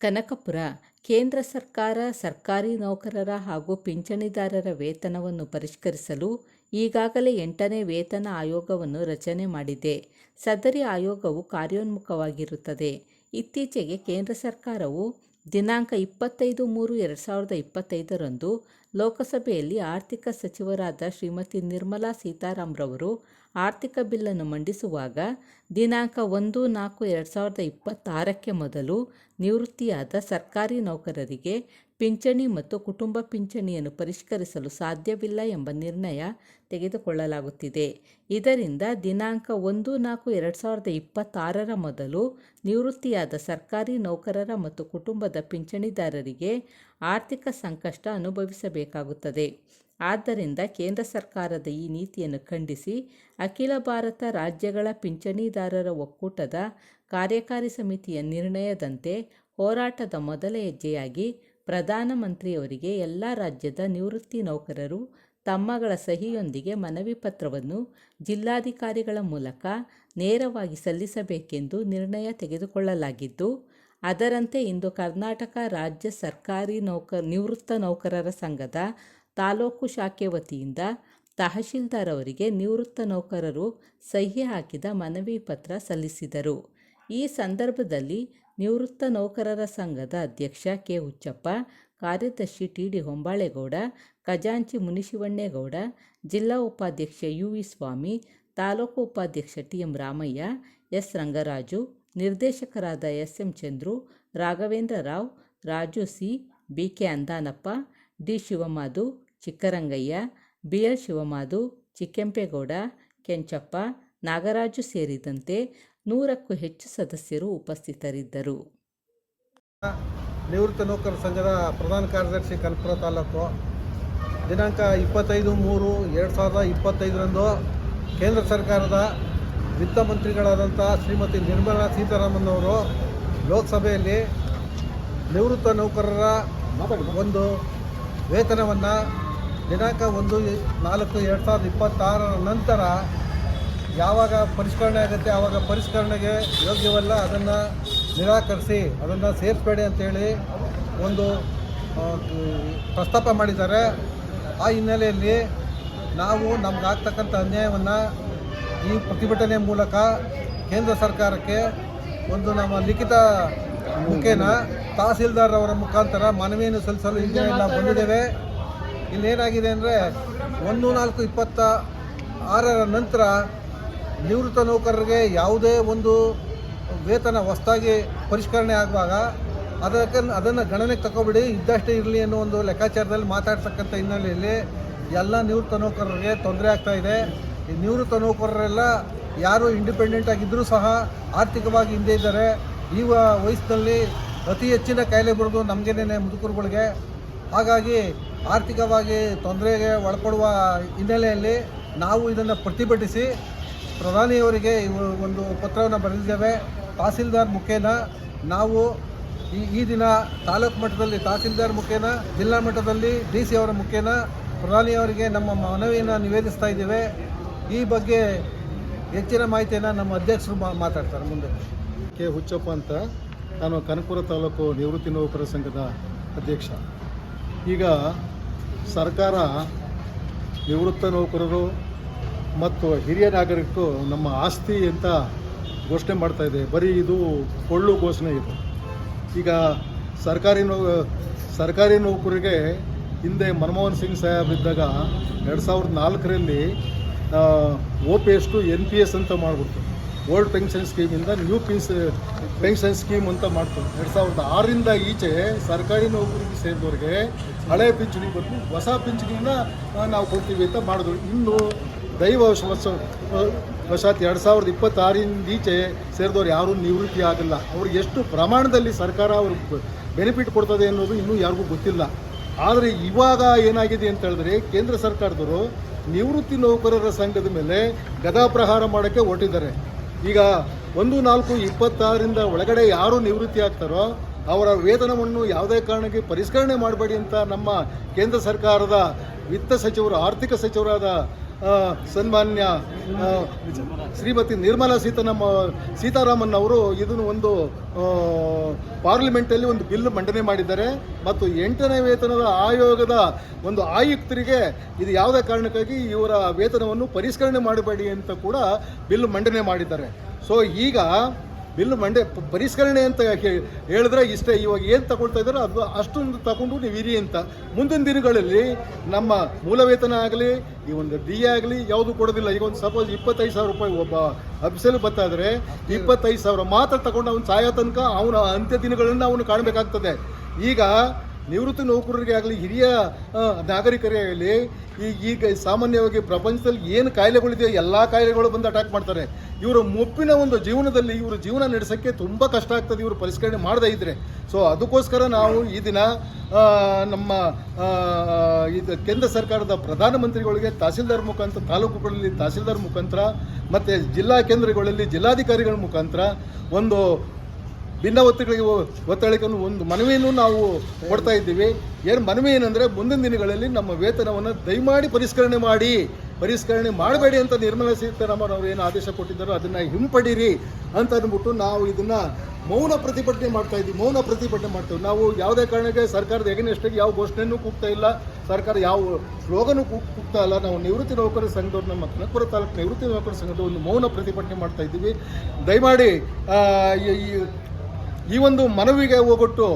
ಕನಕಪುರ, ಕೇಂದ್ರ ಸರ್ಕಾರ ಸರ್ಕಾರಿ ನೌಕರರ ಹಾಗೂ ಪಿಂಚಣಿದಾರರ ವೇತನವನ್ನು ಪರಿಷ್ಕರಿಸಲು ಈಗಾಗಲೇ ಎಂಟನೇ ವೇತನ ಆಯೋಗವನ್ನು ರಚನೆ ಮಾಡಿದೆ. ಸದರಿ ಆಯೋಗವು ಕಾರ್ಯೋನ್ಮುಖವಾಗಿರುತ್ತದೆ. ಇತ್ತೀಚೆಗೆ ಕೇಂದ್ರ ಸರ್ಕಾರವು ದಿನಾಂಕ ಇಪ್ಪತ್ತೈದು ಮೂರು ಎರಡು ಸಾವಿರದ ಇಪ್ಪತ್ತೈದರಂದು ಲೋಕಸಭೆಯಲ್ಲಿ ಆರ್ಥಿಕ ಸಚಿವರಾದ ಶ್ರೀಮತಿ ನಿರ್ಮಲಾ ಸೀತಾರಾಮ್ರವರು ಆರ್ಥಿಕ ಬಿಲ್ಲನ್ನು ಮಂಡಿಸುವಾಗ ದಿನಾಂಕ ಒಂದು ನಾಲ್ಕು ಎರಡು ಸಾವಿರದ ಇಪ್ಪತ್ತಾರಕ್ಕೆ ಮೊದಲು ನಿವೃತ್ತಿಯಾದ ಸರ್ಕಾರಿ ನೌಕರರಿಗೆ ಪಿಂಚಣಿ ಮತ್ತು ಕುಟುಂಬ ಪಿಂಚಣಿಯನ್ನು ಪರಿಷ್ಕರಿಸಲು ಸಾಧ್ಯವಿಲ್ಲ ಎಂಬ ನಿರ್ಣಯ ತೆಗೆದುಕೊಳ್ಳಲಾಗುತ್ತಿದೆ. ಇದರಿಂದ ದಿನಾಂಕ ಒಂದು ನಾಲ್ಕು ಎರಡು ಸಾವಿರದ ಇಪ್ಪತ್ತಾರರ ಮೊದಲು ನಿವೃತ್ತಿಯಾದ ಸರ್ಕಾರಿ ನೌಕರರ ಮತ್ತು ಕುಟುಂಬದ ಪಿಂಚಣಿದಾರರಿಗೆ ಆರ್ಥಿಕ ಸಂಕಷ್ಟ ಅನುಭವಿಸಬೇಕಾಗುತ್ತದೆ. ಆದ್ದರಿಂದ ಕೇಂದ್ರ ಸರ್ಕಾರದ ಈ ನೀತಿಯನ್ನು ಖಂಡಿಸಿ ಅಖಿಲ ಭಾರತ ರಾಜ್ಯಗಳ ಪಿಂಚಣಿದಾರರ ಒಕ್ಕೂಟದ ಕಾರ್ಯಕಾರಿ ಸಮಿತಿಯ ನಿರ್ಣಯದಂತೆ ಹೋರಾಟದ ಮೊದಲ ಹೆಜ್ಜೆಯಾಗಿ ಪ್ರಧಾನಮಂತ್ರಿಯವರಿಗೆ ಎಲ್ಲ ರಾಜ್ಯದ ನಿವೃತ್ತಿ ನೌಕರರು ತಮ್ಮಗಳ ಸಹಿಯೊಂದಿಗೆ ಮನವಿ ಪತ್ರವನ್ನು ಜಿಲ್ಲಾಧಿಕಾರಿಗಳ ಮೂಲಕ ನೇರವಾಗಿ ಸಲ್ಲಿಸಬೇಕೆಂದು ನಿರ್ಣಯ ತೆಗೆದುಕೊಳ್ಳಲಾಗಿದ್ದು, ಅದರಂತೆ ಇಂದು ಕರ್ನಾಟಕ ರಾಜ್ಯ ಸರ್ಕಾರಿ ನೌಕ, ನಿವೃತ್ತ ನೌಕರರ ಸಂಘದ ತಾಲೂಕು ಶಾಖೆ ವತಿಯಿಂದ ತಹಶೀಲ್ದಾರ್ ಅವರಿಗೆ ನಿವೃತ್ತ ನೌಕರರು ಸಹಿ ಹಾಕಿದ ಮನವಿ ಪತ್ರ ಸಲ್ಲಿಸಿದರು. ಈ ಸಂದರ್ಭದಲ್ಲಿ ನಿವೃತ್ತ ನೌಕರರ ಸಂಘದ ಅಧ್ಯಕ್ಷ ಕೆ ಹುಚ್ಚಪ್ಪ, ಕಾರ್ಯದರ್ಶಿ ಟಿ ಡಿ ಹೊಂಬಾಳೆಗೌಡ, ಖಜಾಂಚಿ ಮುನಿಶಿವಣ್ಣೇಗೌಡ, ಜಿಲ್ಲಾ ಉಪಾಧ್ಯಕ್ಷ ಯು ವಿ ಸ್ವಾಮಿ, ತಾಲೂಕು ಉಪಾಧ್ಯಕ್ಷ T M Ramaiah, S Rangaraju, ನಿರ್ದೇಶಕರಾದ S M Chandru, Raghavendra Rao, Raju C, B K Andanappa, D Shivamadhu, Chikkarangaiah, B L Shivamadhu, Chikkempegowda, Kenchappa, Nagaraju ಸೇರಿದಂತೆ ನೂರಕ್ಕೂ ಹೆಚ್ಚು ಸದಸ್ಯರು ಉಪಸ್ಥಿತರಿದ್ದರು. ನಿವೃತ್ತ ನೌಕರ ಸಂಘದ ಪ್ರಧಾನ ಕಾರ್ಯದರ್ಶಿ ಕನಕಪುರ ತಾಲೂಕು. ದಿನಾಂಕ ಇಪ್ಪತ್ತೈದು ಮೂರು ಎರಡು ಸಾವಿರದ ಇಪ್ಪತ್ತೈದರಂದು ಕೇಂದ್ರ ಸರ್ಕಾರದ ವಿತ್ತ ಮಂತ್ರಿಗಳಾದಂಥ ಶ್ರೀಮತಿ ನಿರ್ಮಲಾ ಸೀತಾರಾಮನ್ ಅವರು ಲೋಕಸಭೆಯಲ್ಲಿ ನಿವೃತ್ತ ನೌಕರರ ಒಂದು ವೇತನವನ್ನು ದಿನಾಂಕ ಒಂದು ನಾಲ್ಕು ಎರಡು ಸಾವಿರದ ಇಪ್ಪತ್ತಾರರ ನಂತರ ಯಾವಾಗ ಪರಿಷ್ಕರಣೆ ಆಗುತ್ತೆ ಆವಾಗ ಪರಿಷ್ಕರಣೆಗೆ ಯೋಗ್ಯವಲ್ಲ, ಅದನ್ನು ನಿರಾಕರಿಸಿ, ಅದನ್ನು ಸೇರಿಸಬೇಡಿ ಅಂತೇಳಿ ಒಂದು ಪ್ರಸ್ತಾಪ ಮಾಡಿದ್ದಾರೆ. ಆ ಹಿನ್ನೆಲೆಯಲ್ಲಿ ನಾವು ನಮಗಾಗ್ತಕ್ಕಂಥ ಅನ್ಯಾಯವನ್ನು ಈ ಪ್ರತಿಭಟನೆ ಮೂಲಕ ಕೇಂದ್ರ ಸರ್ಕಾರಕ್ಕೆ ಒಂದು ನಮ್ಮ ಲಿಖಿತ ಮುಖೇನ ತಹಸೀಲ್ದಾರ್ ಅವರ ಮುಖಾಂತರ ಮನವಿಯನ್ನು ಸಲ್ಲಿಸಲು ಎಲ್ಲ ಬಂದಿದ್ದೇವೆ. ಇಲ್ಲೇನಾಗಿದೆ ಅಂದರೆ ಒಂದು ನಾಲ್ಕು ಇಪ್ಪತ್ತ ಆರರ ನಂತರ ನಿವೃತ್ತ ನೌಕರರಿಗೆ ಯಾವುದೇ ಒಂದು ವೇತನ ಹೊಸದಾಗಿ ಪರಿಷ್ಕರಣೆ ಆಗುವಾಗ ಅದಕ್ಕೆ ಅದನ್ನು ಗಣನೆಗೆ ತಗೊಬಿಡಿ, ಇದ್ದಷ್ಟೇ ಇರಲಿ ಅನ್ನೋ ಒಂದು ಲೆಕ್ಕಾಚಾರದಲ್ಲಿ ಮಾತಾಡ್ತಕ್ಕಂಥ ಹಿನ್ನೆಲೆಯಲ್ಲಿ ಎಲ್ಲ ನಿವೃತ್ತ ನೌಕರರಿಗೆ ತೊಂದರೆ ಆಗ್ತಾ ಇದೆ. ಈ ನಿವೃತ್ತ ನೌಕರರೆಲ್ಲ ಯಾರು ಇಂಡಿಪೆಂಡೆಂಟ್ ಆಗಿದ್ದರೂ ಸಹ ಆರ್ಥಿಕವಾಗಿ ಹಿಂದೆ ಇದ್ದಾರೆ. ಈ ವಯಸ್ಸಿನಲ್ಲಿ ಅತಿ ಹೆಚ್ಚಿನ ಕಾಯಿಲೆ ಬರೋದು ನಮಗೇನೆ ಮುದುಕರುಗಳಿಗೆ. ಹಾಗಾಗಿ ಆರ್ಥಿಕವಾಗಿ ತೊಂದರೆಗೆ ಒಳಪಡುವ ಹಿನ್ನೆಲೆಯಲ್ಲಿ ನಾವು ಇದನ್ನು ಪ್ರತಿಭಟಿಸಿ ಪ್ರಧಾನಿಯವರಿಗೆ ಒಂದು ಪತ್ರವನ್ನು ಬರೆದಿದ್ದೇವೆ. ತಹಸೀಲ್ದಾರ್ ಮುಖೇನ ನಾವು ಈ ಈ ದಿನ ತಾಲೂಕು ಮಟ್ಟದಲ್ಲಿ, ತಹಸೀಲ್ದಾರ್ ಮುಖೇನ, ಜಿಲ್ಲಾ ಮಟ್ಟದಲ್ಲಿ, ಡಿ ಸಿ ಅವರ ಮುಖೇನ ಪ್ರಧಾನಿಯವರಿಗೆ ನಮ್ಮ ಮನವಿಯನ್ನು ನಿವೇದಿಸ್ತಾ ಇದ್ದೇವೆ. ಈ ಬಗ್ಗೆ ಹೆಚ್ಚಿನ ಮಾಹಿತಿಯನ್ನು ನಮ್ಮ ಅಧ್ಯಕ್ಷರು ಮಾತಾಡ್ತಾರೆ ಮುಂದೆ. ಕೆ ಹುಚ್ಚಪ್ಪ ಅಂತ ನಾನು ಕನಕಪುರ ತಾಲೂಕು ನಿವೃತ್ತಿ ನೌಕರರ ಸಂಘದ ಅಧ್ಯಕ್ಷ. ಈಗ ಸರ್ಕಾರ ನಿವೃತ್ತ ನೌಕರರು ಮತ್ತು ಹಿರಿಯ ನಾಗರಿಕರು ನಮ್ಮ ಆಸ್ತಿ ಅಂತ ಘೋಷಣೆ ಮಾಡ್ತಾ ಇದೆ. ಬರೀ ಇದು ಕೊಳ್ಳು ಘೋಷಣೆ ಇದು. ಈಗ ಸರ್ಕಾರಿ ನೌ, ಸರ್ಕಾರಿ ನೌಕರಿಗೆ ಹಿಂದೆ ಮನಮೋಹನ್ ಸಿಂಗ್ ಸಾಹೇಬ್ ಇದ್ದಾಗ ಎರಡು ಸಾವಿರದ ನಾಲ್ಕರಲ್ಲಿ O P S to N P S ಅಂತ ಮಾಡಿಬಿಡ್ತು. ಓಲ್ಡ್ ಪೆನ್ಷನ್ ಸ್ಕೀಮಿಂದ ನ್ಯೂ ಪಿನ್ಸ್ ಪೆನ್ಷನ್ ಸ್ಕೀಮ್ ಅಂತ ಮಾಡ್ತು. ಎರಡು ಸಾವಿರದ ಆರರಿಂದ ಈಚೆ ಸರ್ಕಾರಿ ನೌಕರಿಗೆ ಸೇರಿದವ್ರಿಗೆ ಹಳೆ ಪಿಂಚಣಿ ಬದಲು ಹೊಸ ಪಿಂಚಣಿನ ನಾವು ಕೊಡ್ತೀವಿ ಅಂತ ಮಾಡಿದ್ರು. ಇನ್ನು ದೈವ ವಶ ವಶಾತ್ ಎರಡು ಸಾವಿರದ ಇಪ್ಪತ್ತಾರಿಂದೀಚೆ ಸೇರಿದವ್ರು ಯಾರೂ ನಿವೃತ್ತಿ ಆಗಲ್ಲ. ಅವ್ರಿಗೆ ಎಷ್ಟು ಪ್ರಮಾಣದಲ್ಲಿ ಸರ್ಕಾರ ಅವ್ರಿಗೆ ಬೆನಿಫಿಟ್ ಕೊಡ್ತದೆ ಅನ್ನೋದು ಇನ್ನೂ ಯಾರಿಗೂ ಗೊತ್ತಿಲ್ಲ. ಆದರೆ ಇವಾಗ ಏನಾಗಿದೆ ಅಂತ ಹೇಳಿದ್ರೆ ಕೇಂದ್ರ ಸರ್ಕಾರದವರು ನಿವೃತ್ತಿ ನೌಕರರ ಸಂಘದ ಮೇಲೆ ಗದಾಪ್ರಹಾರ ಮಾಡೋಕ್ಕೆ ಹೊರಟಿದ್ದಾರೆ. ಈಗ ಒಂದು ನಾಲ್ಕು ಇಪ್ಪತ್ತಾರರಿಂದ ಒಳಗಡೆ ಯಾರು ನಿವೃತ್ತಿ ಆಗ್ತಾರೋ ಅವರ ವೇತನವನ್ನು ಯಾವುದೇ ಕಾರಣಕ್ಕೆ ಪರಿಷ್ಕರಣೆ ಮಾಡಬೇಡಿ ಅಂತ ನಮ್ಮ ಕೇಂದ್ರ ಸರ್ಕಾರದ ವಿತ್ತ ಸಚಿವರು, ಆರ್ಥಿಕ ಸಚಿವರಾದ ಸನ್ಮಾನ್ಯ ಶ್ರೀಮತಿ ನಿರ್ಮಲಾ ಸೀತಾರಾಮ ಸೀತಾರಾಮನ್ ಅವರು ಇದನ್ನು ಒಂದು ಪಾರ್ಲಿಮೆಂಟಲ್ಲಿ ಒಂದು ಬಿಲ್ ಮಂಡನೆ ಮಾಡಿದ್ದಾರೆ. ಮತ್ತು ಎಂಟನೇ ವೇತನದ ಆಯೋಗದ ಒಂದು ಆಯುಕ್ತರಿಗೆ ಇದು ಯಾವುದೇ ಕಾರಣಕ್ಕಾಗಿ ಇವರ ವೇತನವನ್ನು ಪರಿಷ್ಕರಣೆ ಮಾಡಬೇಡಿ ಅಂತ ಕೂಡ ಬಿಲ್ ಮಂಡನೆ ಮಾಡಿದ್ದಾರೆ. ಸೊ ಈಗ ಬಿಲ್ ಮಂಡೆ ಪರಿಷ್ಕರಣೆ ಅಂತ ಹೇಳಿದ್ರೆ ಇಷ್ಟೇ. ಇವಾಗ ಏನು ತಗೊಳ್ತಾ ಇದ್ದಾರೋ ಅದು ಅಷ್ಟೊಂದು ತಗೊಂಡು ನೀವು ಇರಿ ಅಂತ. ಮುಂದಿನ ದಿನಗಳಲ್ಲಿ ನಮ್ಮ ಮೂಲ ವೇತನ ಆಗಲಿ, ಈ ಒಂದು ಡಿ ಆಗಲಿ ಯಾವುದು ಕೊಡೋದಿಲ್ಲ. ಈಗ ಒಂದು ಸಪೋಸ್ ಇಪ್ಪತ್ತೈದು ಸಾವಿರ ರೂಪಾಯಿ ಒಬ್ಬ ಅಫಿಸಲ್ ಬತ್ತಾದರೆ ಇಪ್ಪತ್ತೈದು ಸಾವಿರ ಮಾತ್ರ ತಗೊಂಡು ಅವನು ಸಾಯೋ ತನಕ ಅವನ ಅಂತ್ಯ ದಿನಗಳನ್ನು ಅವನು ಕಾಣಬೇಕಾಗ್ತದೆ. ಈಗ ನಿವೃತ್ತಿ ನೌಕರರಿಗೆ ಆಗಲಿ, ಹಿರಿಯ ನಾಗರಿಕರಿಗೆ ನಾಗರಿಕರೇ ಆಗಲಿ ಈಗ ಈಗ ಸಾಮಾನ್ಯವಾಗಿ ಪ್ರಪಂಚದಲ್ಲಿ ಏನು ಕಾಯಿಲೆಗಳಿದೆ ಎಲ್ಲ ಕಾಯಿಲೆಗಳು ಬಂದು ಅಟ್ಯಾಕ್ ಮಾಡ್ತಾರೆ. ಇವರ ಮುಪ್ಪಿನ ಒಂದು ಜೀವನದಲ್ಲಿ ಇವರು ಜೀವನ ನಡೆಸೋಕ್ಕೆ ತುಂಬ ಕಷ್ಟ ಆಗ್ತದೆ ಇವರು ಪರಿಷ್ಕರಣೆ ಮಾಡದೇ ಇದ್ದರೆ ಸೊ ಅದಕ್ಕೋಸ್ಕರ ನಾವು ಈ ದಿನ ನಮ್ಮ ಇದು ಕೇಂದ್ರ ಸರ್ಕಾರದ ಪ್ರಧಾನಮಂತ್ರಿಗಳಿಗೆ ತಹಸೀಲ್ದಾರ್ ಮುಖಾಂತರ, ತಾಲೂಕುಗಳಲ್ಲಿ ತಹಸೀಲ್ದಾರ್ ಮುಖಾಂತರ, ಮತ್ತು ಜಿಲ್ಲಾ ಕೇಂದ್ರಗಳಲ್ಲಿ ಜಿಲ್ಲಾಧಿಕಾರಿಗಳ ಮುಖಾಂತರ ಒಂದು ಭಿನ್ನವತ್ತುಗಳಿಗೆ ಒತ್ತಡಕ್ಕೆ ಒಂದು ಮನವಿಯನ್ನು ನಾವು ಕೊಡ್ತಾ ಇದ್ದೀವಿ. ಏನು ಮನವಿ ಏನಂದರೆ ಮುಂದಿನ ದಿನಗಳಲ್ಲಿ ನಮ್ಮ ವೇತನವನ್ನು ದಯಮಾಡಿ ಪರಿಷ್ಕರಣೆ ಮಾಡಿ. ಪರಿಷ್ಕರಣೆ ಮಾಡಬೇಡಿ ಅಂತ ನಿರ್ಮಲಾ ಸೀತಾರಾಮನ್ ಅವರು ಏನು ಆದೇಶ ಕೊಟ್ಟಿದ್ದಾರೋ ಅದನ್ನು ಹಿಂಪಡೀರಿ ಅಂತ ಅಂದ್ಬಿಟ್ಟು ನಾವು ಇದನ್ನು ಮೌನ ಪ್ರತಿಭಟನೆ ಮಾಡ್ತಾ ಇದ್ದೀವಿ. ಮೌನ ಪ್ರತಿಭಟನೆ ಮಾಡ್ತೇವೆ. ನಾವು ಯಾವುದೇ ಕಾರಣಕ್ಕೆ ಸರ್ಕಾರದ ಎಗನೆಸ್ಟಾಗಿ ಯಾವ ಘೋಷಣೆಯೂ ಕೂಗ್ತಾ ಇಲ್ಲ. ಸರ್ಕಾರ ಯಾವ ಸ್ಲೋಗನು ಕೂಗ್ತಾ ಇಲ್ಲ. ನಾವು ನಿವೃತ್ತಿ ನೌಕರರ ಸಂಘದವ್ರು ನಮ್ಮ ಕನಕಪುರ ತಾಲೂಕು ನಿವೃತ್ತಿ ನೌಕರರ ಸಂಘದ ಒಂದು ಮೌನ ಪ್ರತಿಭಟನೆ ಮಾಡ್ತಾ ಇದ್ದೀವಿ. ದಯಮಾಡಿ ಆ, ಈ- ಒಂದು ಮನವಿಗೆ ಹೋಗೊಟ್ಟು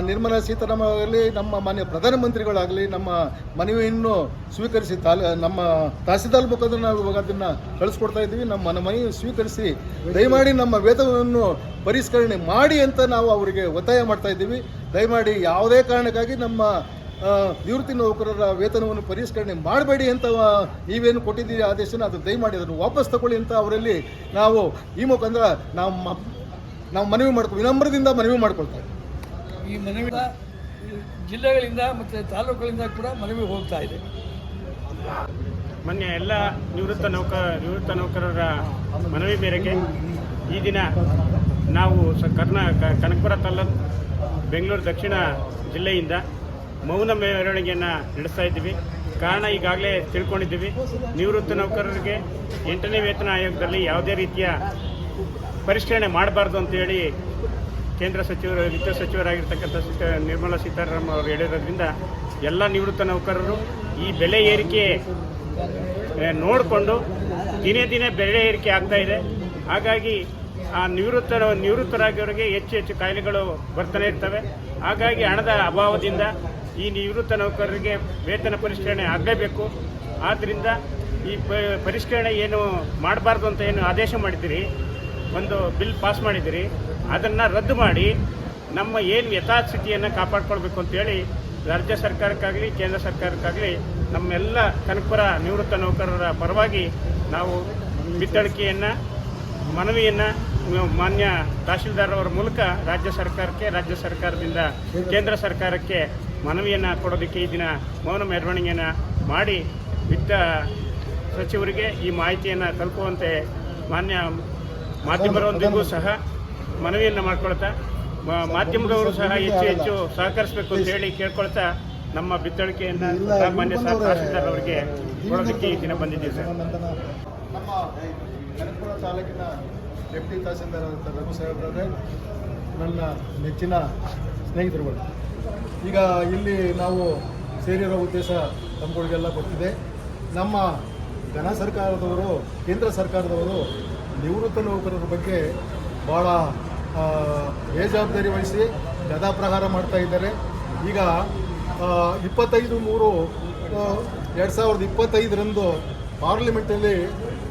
ನಿರ್ಮಲಾ ಸೀತಾರಾಮನ್ ಆಗಲಿ, ನಮ್ಮ ಮಾನ್ಯ ಪ್ರಧಾನಮಂತ್ರಿಗಳಾಗಲಿ, ನಮ್ಮ ಮನವಿಯನ್ನು ಸ್ವೀಕರಿಸಿ ತಾಲ, ನಮ್ಮ ತಹಸೀಲ್ದಾರ್ ಮುಖಾಂತರ ನಾವು ಇವಾಗ ಅದನ್ನು ಕಳಿಸ್ಕೊಡ್ತಾ ಇದ್ದೀವಿ. ನಮ್ಮ ಮನವಿ ಸ್ವೀಕರಿಸಿ ದಯಮಾಡಿ ನಮ್ಮ ವೇತನವನ್ನು ಪರಿಷ್ಕರಣೆ ಮಾಡಿ ಅಂತ ನಾವು ಅವರಿಗೆ ಒತ್ತಾಯ ಮಾಡ್ತಾ ಇದ್ದೀವಿ. ದಯಮಾಡಿ ಯಾವುದೇ ಕಾರಣಕ್ಕಾಗಿ ನಮ್ಮ ನಿವೃತ್ತಿ ನೌಕರರ ವೇತನವನ್ನು ಪರಿಷ್ಕರಣೆ ಮಾಡಬೇಡಿ ಅಂತ ನೀವೇನು ಕೊಟ್ಟಿದ್ದೀರಿ ಆದೇಶನ, ಅದು ದಯಮಾಡಿ ಅದನ್ನು ವಾಪಸ್ ತಗೊಳ್ಳಿ ಅಂತ ಅವರಲ್ಲಿ ನಾವು ಈ ಮುಖಾಂತರ ನಾವು ಮ- ನಾವು ಮನವಿ ಮಾಡ್ಕೊ ವಿನಮ್ರದಿಂದ ಮನವಿ ಮಾಡ್ಕೊಳ್ತಾ ಈ ಮನವಿ ಜಿಲ್ಲೆಗಳಿಂದ ಮತ್ತು ತಾಲೂಕುಗಳಿಂದ ಕೂಡ ಮನವಿ ಹೋಗ್ತಾ ಇದೆ. ಮೊನ್ನೆ ಎಲ್ಲ ನಿವೃತ್ತ ನೌಕ ನಿವೃತ್ತ ನೌಕರರ ಮನವಿ ಮೇರೆಗೆ ಈ ದಿನ ನಾವು ಸ ಕರ್ನಾ ಕನಕಪುರ ತಾಲೂಕು ಬೆಂಗಳೂರು ದಕ್ಷಿಣ ಜಿಲ್ಲೆಯಿಂದ ಮೌನ ಮೆರವಣಿಗೆಯನ್ನು ನಡೆಸ್ತಾ ಇದ್ದೀವಿ. ಕಾರಣ ಈಗಾಗಲೇ ತಿಳ್ಕೊಂಡಿದ್ದೀವಿ. ನಿವೃತ್ತ ನೌಕರರಿಗೆ ಎಂಟನೇ ವೇತನ ಆಯೋಗದಲ್ಲಿ ಯಾವುದೇ ರೀತಿಯ ಪರಿಷ್ಕರಣೆ ಮಾಡಬಾರ್ದು ಅಂತೇಳಿ ಕೇಂದ್ರ ಸಚಿವರು, ವಿತ್ತ ಸಚಿವರಾಗಿರ್ತಕ್ಕಂಥ ನಿರ್ಮಲಾ ಸೀತಾರಾಮನ್ ಅವರು ಹೇಳಿರೋದ್ರಿಂದ ಎಲ್ಲ ನಿವೃತ್ತ ನೌಕರರು ಈ ಬೆಲೆ ಏರಿಕೆ ನೋಡಿಕೊಂಡು ದಿನೇ ದಿನೇ ಬೆಲೆ ಏರಿಕೆ ಆಗ್ತಾ ಇದೆ. ಹಾಗಾಗಿ ಆ ನಿವೃತ್ತ ನಿವೃತ್ತರಾಗಿಯವರಿಗೆ ಹೆಚ್ಚು ಹೆಚ್ಚು ಕಾಯಿಲೆಗಳು ಬರ್ತಾನೆ ಇರ್ತವೆ. ಹಾಗಾಗಿ ಹಣದ ಅಭಾವದಿಂದ ಈ ನಿವೃತ್ತ ನೌಕರರಿಗೆ ವೇತನ ಪರಿಷ್ಕರಣೆ ಆಗಲೇಬೇಕು. ಆದ್ದರಿಂದ ಈ ಪರಿಷ್ಕರಣೆ ಏನು ಮಾಡಬಾರ್ದು ಅಂತ ಏನು ಆದೇಶ ಮಾಡಿದ್ದೀರಿ? ಒಂದು ಬಿಲ್ ಪಾಸ್ ಮಾಡಿದ್ದೀರಿ, ಅದನ್ನು ರದ್ದು ಮಾಡಿ ನಮ್ಮ ಏನು ಯಥಾಸ್ಥಿತಿಯನ್ನು ಕಾಪಾಡ್ಕೊಳ್ಬೇಕು ಅಂತೇಳಿ ರಾಜ್ಯ ಸರ್ಕಾರಕ್ಕಾಗಲಿ, ಕೇಂದ್ರ ಸರ್ಕಾರಕ್ಕಾಗಲಿ ನಮ್ಮೆಲ್ಲ ಕನಕಪುರ ನಿವೃತ್ತ ನೌಕರರ ಪರವಾಗಿ ನಾವು ಬಿತ್ತಳಿಕೆಯನ್ನು ಮನವಿಯನ್ನು ಮಾನ್ಯ ತಹಶೀಲ್ದಾರ್ ಅವರ ಮೂಲಕ ರಾಜ್ಯ ಸರ್ಕಾರಕ್ಕೆ, ರಾಜ್ಯ ಸರ್ಕಾರದಿಂದ ಕೇಂದ್ರ ಸರ್ಕಾರಕ್ಕೆ ಮನವಿಯನ್ನು ಕೊಡೋದಕ್ಕೆ ಈ ದಿನ ಮೌನ ಮೆರವಣಿಗೆಯನ್ನು ಮಾಡಿ ವಿತ್ತ ಸಚಿವರಿಗೆ ಈ ಮಾಹಿತಿಯನ್ನು ತಲುಪುವಂತೆ ಮಾನ್ಯ ಮಾಧ್ಯಮರೊಂದಿಗೂ ಸಹ ಮನವಿಯನ್ನು ಮಾಡ್ಕೊಳ್ತಾ ಮ- ಮಾಧ್ಯಮದವರು ಸಹ ಹೆಚ್ಚು ಹೆಚ್ಚು ಸಹಕರಿಸಬೇಕು ಅಂತ ಹೇಳಿ ಕೇಳ್ಕೊಳ್ತಾ ನಮ್ಮ ಬಿತ್ತಳಿಕೆಯನ್ನು ಸಾಮಾನ್ಯ ಸಹ ತಹಸೀಲ್ದಾರ್ ಅವರಿಗೆ ಕೊಡೋದಕ್ಕೆ ಈ ದಿನ ಬಂದಿದ್ದೀವಿ ಸರ್. ನಮ್ಮ ಕನಕಪುರ ತಾಲೂಕಿನ ಡೆಪ್ಟಿ ತಹಸೀಲ್ದಾರ್ ಅಂತ ರಘು ಸಾಹೇಬ್ರವರೇ ನನ್ನ ನೆಚ್ಚಿನ ಸ್ನೇಹಿತರುಗಳು. ಈಗ ಇಲ್ಲಿ ನಾವು ಸೇರಿರೋ ಉದ್ದೇಶ ತಮ್ಮಗಳಿಗೆಲ್ಲ ಗೊತ್ತಿದೆ. ನಮ್ಮ ಘನ ಸರ್ಕಾರದವರು ಕೇಂದ್ರ ಸರ್ಕಾರದವರು ನಿವೃತ್ತ ನೌಕರರ ಬಗ್ಗೆ ಭಾಳ ಬೇಜವಾಬ್ದಾರಿ ವಹಿಸಿ ಗದಾ ಪ್ರಹಾರ ಮಾಡ್ತಾ ಇದ್ದಾರೆ. ಈಗ ಇಪ್ಪತ್ತೈದು ಮೂರು ಎರಡು ಸಾವಿರದ ಇಪ್ಪತ್ತೈದರಂದು ಪಾರ್ಲಿಮೆಂಟಲ್ಲಿ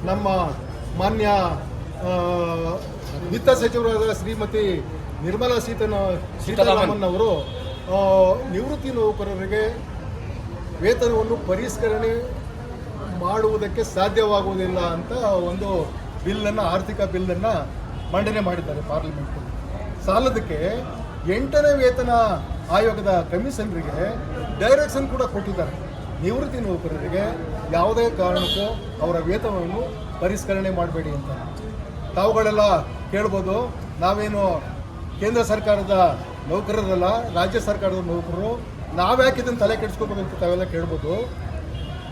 ನಮ್ಮ ಮಾನ್ಯ ವಿತ್ತ ಸಚಿವರಾದ ಶ್ರೀಮತಿ ನಿರ್ಮಲಾ ಸೀತನ, ಸೀತಾರಾಮನ್ ಅವರು ನಿವೃತ್ತಿ ನೌಕರರಿಗೆ ವೇತನವನ್ನು ಪರಿಷ್ಕರಣೆ ಮಾಡುವುದಕ್ಕೆ ಸಾಧ್ಯವಾಗುವುದಿಲ್ಲ ಅಂತ ಒಂದು ಬಿಲ್ಲನ್ನು, ಆರ್ಥಿಕ ಬಿಲ್ಲನ್ನು ಮಂಡನೆ ಮಾಡಿದ್ದಾರೆ ಪಾರ್ಲಿಮೆಂಟಲ್ಲಿ ಸಾಲದಕ್ಕೆ ಎಂಟನೇ ವೇತನ ಆಯೋಗದ ಕಮಿಷನರಿಗೆ ಡೈರೆಕ್ಷನ್ ಕೂಡ ಕೊಟ್ಟಿದ್ದಾರೆ. ನಿವೃತ್ತಿ ನೌಕರರಿಗೆ ಯಾವುದೇ ಕಾರಣಕ್ಕೂ ಅವರ ವೇತನವನ್ನು ಪರಿಷ್ಕರಣೆ ಮಾಡಬೇಡಿ ಅಂತ. ತಾವುಗಳೆಲ್ಲ ಕೇಳ್ಬೋದು, ನಾವೇನು ಕೇಂದ್ರ ಸರ್ಕಾರದ ನೌಕರರಲ್ಲ, ರಾಜ್ಯ ಸರ್ಕಾರದ ನೌಕರರು, ನಾವ್ಯಾಕೆ ಇದನ್ನು ತಲೆ ಕೆಡಿಸ್ಕೋಬೇಕು ಅಂತ ತಾವೆಲ್ಲ ಕೇಳ್ಬೋದು.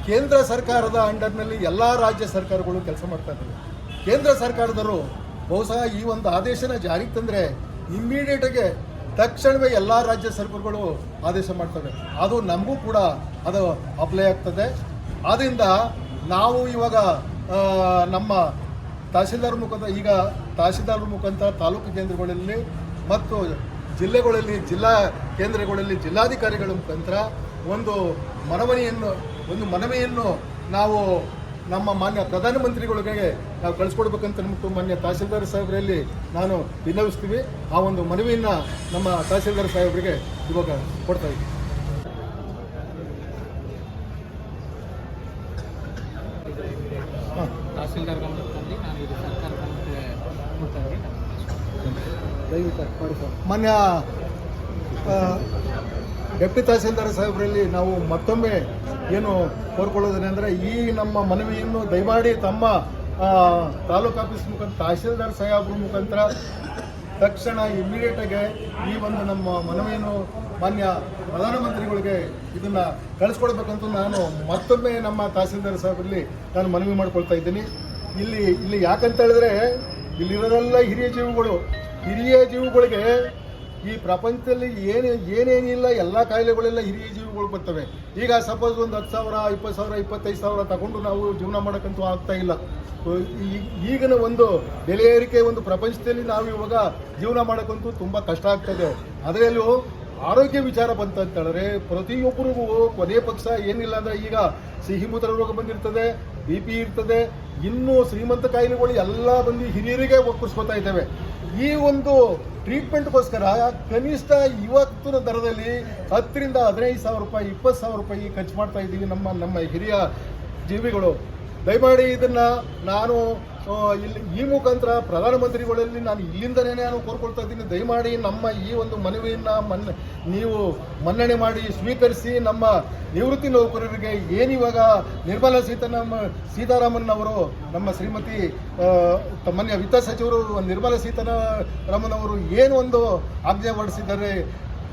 ಕೇಂದ್ರ ಸರ್ಕಾರದ ಅಂಡರ್ನಲ್ಲಿ ಎಲ್ಲ ರಾಜ್ಯ ಸರ್ಕಾರಗಳು ಕೆಲಸ ಮಾಡ್ತಾ ಇದ್ದಾವೆ ಕೇಂದ್ರ ಸರ್ಕಾರದವರು ಬಹುಶಃ ಈ ಒಂದು ಆದೇಶನ ಜಾರಿಗೆ ತಂದರೆ ಇಮ್ಮಿಡಿಯೇಟಾಗಿ ತಕ್ಷಣವೇ ಎಲ್ಲ ರಾಜ್ಯ ಸರ್ಕಾರಗಳು ಆದೇಶ ಮಾಡ್ತವೆ. ಅದು ನಮಗೂ ಕೂಡ ಅದು ಅಪ್ಲೈ ಆಗ್ತದೆ. ಆದ್ದರಿಂದ ನಾವು ಇವಾಗ ನಮ್ಮ ತಹಸೀಲ್ದಾರ್ ಮುಖಾಂತರ ಈಗ ತಹಸೀಲ್ದಾರ್ ಮುಖಾಂತರ ತಾಲೂಕು ಕೇಂದ್ರಗಳಲ್ಲಿ ಮತ್ತು ಜಿಲ್ಲೆಗಳಲ್ಲಿ ಜಿಲ್ಲಾ ಕೇಂದ್ರಗಳಲ್ಲಿ ಜಿಲ್ಲಾಧಿಕಾರಿಗಳ ಮುಖಾಂತರ ಒಂದು ಮನವಿಯನ್ನು ಒಂದು ಮನವಿಯನ್ನು ನಾವು ನಮ್ಮ ಮಾನ್ಯ ಪ್ರಧಾನಮಂತ್ರಿಗಳಿಗೆ ನಾವು ಕಳಿಸ್ಕೊಡ್ಬೇಕಂತ ನಮ್ಮ ಮಾನ್ಯ ತಹಸೀಲ್ದಾರ್ ಸಾಹೇಬರಲ್ಲಿ ನಾನು ವಿನ್ನವಿಸ್ತೀವಿ ಆ ಒಂದು ಮನವಿಯನ್ನು ನಮ್ಮ ತಹಸೀಲ್ದಾರ್ ಸಾಹೇಬರಿಗೆ ಇವಾಗ ಕೊಡ್ತಾ ಇದ್ದೀವಿ ತಹಸೀಲ್ದಾರ್ ಗಮನಕ್ಕೆ ತಂದು ನಾನು ಇದು ಸರ್ಕಾರ ಗಮನಕ್ಕೆ ಕೊಡ್ತಾ ಇದ್ದೀನಿ. ಮಾನ್ಯ ಡೆಪ್ಟಿ ತಹಸೀಲ್ದಾರ್ ಸಾಹೇಬರಲ್ಲಿ ನಾವು ಮತ್ತೊಮ್ಮೆ ಏನು ಕೋರ್ಕೊಳ್ಳೋದೇನೆಂದರೆ ಈ ನಮ್ಮ ಮನವಿಯನ್ನು ದಯಮಾಡಿ ತಮ್ಮ ತಾಲೂಕು ಆಫೀಸ್ ಮುಖಾಂತರ ತಹಶೀಲ್ದಾರ್ ಸಾಹೇಬ್ರ ಮುಖಾಂತರ ತಕ್ಷಣ ಇಮ್ಮಿಡಿಯೇಟಾಗಿ ಈ ಒಂದು ನಮ್ಮ ಮನವಿಯನ್ನು ಮಾನ್ಯ ಪ್ರಧಾನಮಂತ್ರಿಗಳಿಗೆ ಇದನ್ನು ಕಳಿಸ್ಕೊಡ್ಬೇಕಂತ ನಾನು ಮತ್ತೊಮ್ಮೆ ನಮ್ಮ ತಹಸೀಲ್ದಾರ್ ಸಾಹೇಬರಲ್ಲಿ ನಾನು ಮನವಿ ಮಾಡ್ಕೊಳ್ತಾ ಇದ್ದೀನಿ. ಇಲ್ಲಿ ಇಲ್ಲಿ ಯಾಕಂತ ಹೇಳಿದ್ರೆ ಇಲ್ಲಿರೋದೆಲ್ಲ ಹಿರಿಯ ಜೀವಿಗಳು, ಹಿರಿಯ ಜೀವಿಗಳಿಗೆ ಈ ಪ್ರಪಂಚದಲ್ಲಿ ಏನು ಏನೇನಿಲ್ಲ, ಎಲ್ಲ ಕಾಯಿಲೆಗಳೆಲ್ಲ ಹಿರಿಯ ಜೀವಿಗಳು ಬರ್ತವೆ. ಈಗ ಸಪೋಸ್ ಒಂದು ಹತ್ತು ಸಾವಿರ, ಇಪ್ಪತ್ತು ಸಾವಿರ, ಇಪ್ಪತ್ತೈದು ಸಾವಿರ ತಗೊಂಡು ನಾವು ಜೀವನ ಮಾಡೋಕ್ಕಂತೂ ಆಗ್ತಾ ಇಲ್ಲ. ಈಗಿನ ಒಂದು ಬೆಲೆ ಏರಿಕೆ ಒಂದು ಪ್ರಪಂಚದಲ್ಲಿ ನಾವು ಇವಾಗ ಜೀವನ ಮಾಡೋಕ್ಕಂತೂ ತುಂಬ ಕಷ್ಟ ಆಗ್ತದೆ ಅದರಲ್ಲೂ ಆರೋಗ್ಯ ವಿಚಾರ ಬಂತ ಹೇಳಿದ್ರೆ ಪ್ರತಿಯೊಬ್ಬರಿಗೂ ಕೊನೆ ಪಕ್ಷ ಏನಿಲ್ಲ ಅಂದರೆ ಈಗ ಸಿಹಿ ಮೂತ್ರ ರೋಗ ಬಂದಿರ್ತದೆ, ಬಿ ಪಿ ಇರ್ತದೆ, ಇನ್ನೂ ಶ್ರೀಮಂತ ಕಾಯಿಲೆಗಳು ಎಲ್ಲ ಬಂದು ಹಿರಿಯರಿಗೆ ಒಪ್ಪಿಸ್ಕೊತಾ ಇದ್ದಾವೆ. ಈ ಒಂದು ಟ್ರೀಟ್ಮೆಂಟ್ಗೋಸ್ಕರ ಕನಿಷ್ಠ ಇವತ್ತಿನ ದರದಲ್ಲಿ ಹತ್ತರಿಂದ ಹದಿನೈದು ಸಾವಿರ ರೂಪಾಯಿ, ಇಪ್ಪತ್ತು ಸಾವಿರ ರೂಪಾಯಿ ಖರ್ಚು ಮಾಡ್ತಾ ಇದ್ದೀವಿ ನಮ್ಮ ನಮ್ಮ ಹಿರಿಯ ಜೀವಿಗಳು. ದಯಮಾಡಿ ಇದನ್ನು ನಾನು ಇಲ್ಲಿ ಈ ಮುಖಾಂತರ ಪ್ರಧಾನಮಂತ್ರಿಗಳಲ್ಲಿ ನಾನು ಇಲ್ಲಿಂದಲೇ ನಾನು ಕೋರ್ಕೊಳ್ತಾ ಇದ್ದೀನಿ. ದಯಮಾಡಿ ನಮ್ಮ ಈ ಒಂದು ಮನವಿಯನ್ನು ಮನ್, ನೀವು ಮನ್ನಣೆ ಮಾಡಿ, ಸ್ವೀಕರಿಸಿ ನಮ್ಮ ನಿವೃತ್ತಿ ನೌಕರರಿಗೆ ಏನಿವಾಗ ನಿರ್ಮಲಾ ಸೀತಾರಾಮ, ಸೀತಾರಾಮನ್ ಅವರು ನಮ್ಮ ಶ್ರೀಮತಿ ಮಾನ್ಯ ವಿತ್ತ ಸಚಿವರು ನಿರ್ಮಲಾ ಸೀತಾರಾಮನ್ ಅವರು ಏನು ಒಂದು ಆಜ್ಞೆ ಹೊರಡಿಸಿದ್ದಾರೆ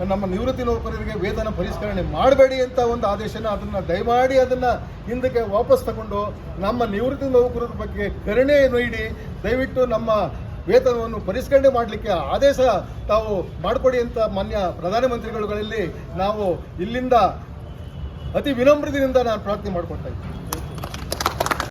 ನಮ್ಮ ನಿವೃತ್ತಿ ನೌಕರರಿಗೆ ವೇತನ ಪರಿಷ್ಕರಣೆ ಮಾಡಬೇಡಿ ಅಂತ ಒಂದು ಆದೇಶನ ಅದನ್ನು ದಯಮಾಡಿ ಅದನ್ನು ಹಿಂದಕ್ಕೆ ವಾಪಸ್ ತಗೊಂಡು ನಮ್ಮ ನಿವೃತ್ತಿ ನೌಕರರ ಬಗ್ಗೆ ಕರುಣೆ ನೀಡಿ ದಯವಿಟ್ಟು ನಮ್ಮ ವೇತನವನ್ನು ಪರಿಷ್ಕರಣೆ ಮಾಡಲಿಕ್ಕೆ ಆದೇಶ ತಾವು ಮಾಡಿಕೊಡಿ ಅಂತ ಮಾನ್ಯ ಪ್ರಧಾನಮಂತ್ರಿಗಳಲ್ಲಿ ನಾವು ಇಲ್ಲಿಂದ ಅತಿ ವಿನಮ್ರದಿಂದ ನಾನು ಪ್ರಾರ್ಥನೆ ಮಾಡಿಕೊಡ್ತಾ ಇದ್ದೀನಿ.